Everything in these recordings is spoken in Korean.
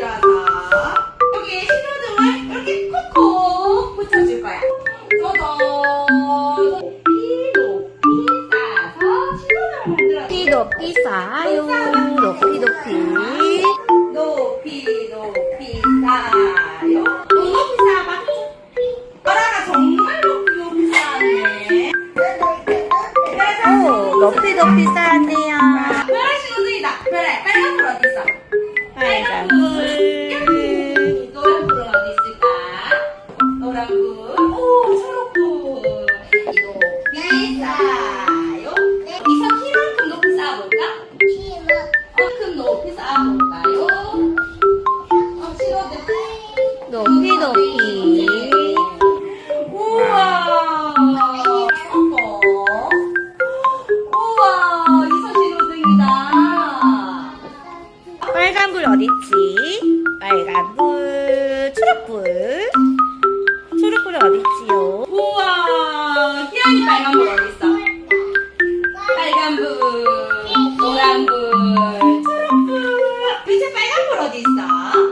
만들어서 여기에 신호등을 이렇게 콕콕 붙여줄 거야. 저도 높이 높이 싸서 신호등을 만들어. 높이 높이 싸요. 높이 높이. 높이 높이 싸요. 높이 더 비싸네. 불오 초록불 높이 쌓아요 이서 키만큼 높이 쌓아볼까 키만큼 높이 쌓아볼까요 어 신호등 높이 높이. 우와. 어머. 우와. 이서 신호등이다. 빨간 불 어딨지? 초록불은 어딨지요? 우와. 희연이 빨간 불 어디 있어? 빨간 불, 노란 불, 초록 불. 이제 빨간 불 어디 있어?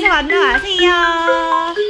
계속 만나와세요.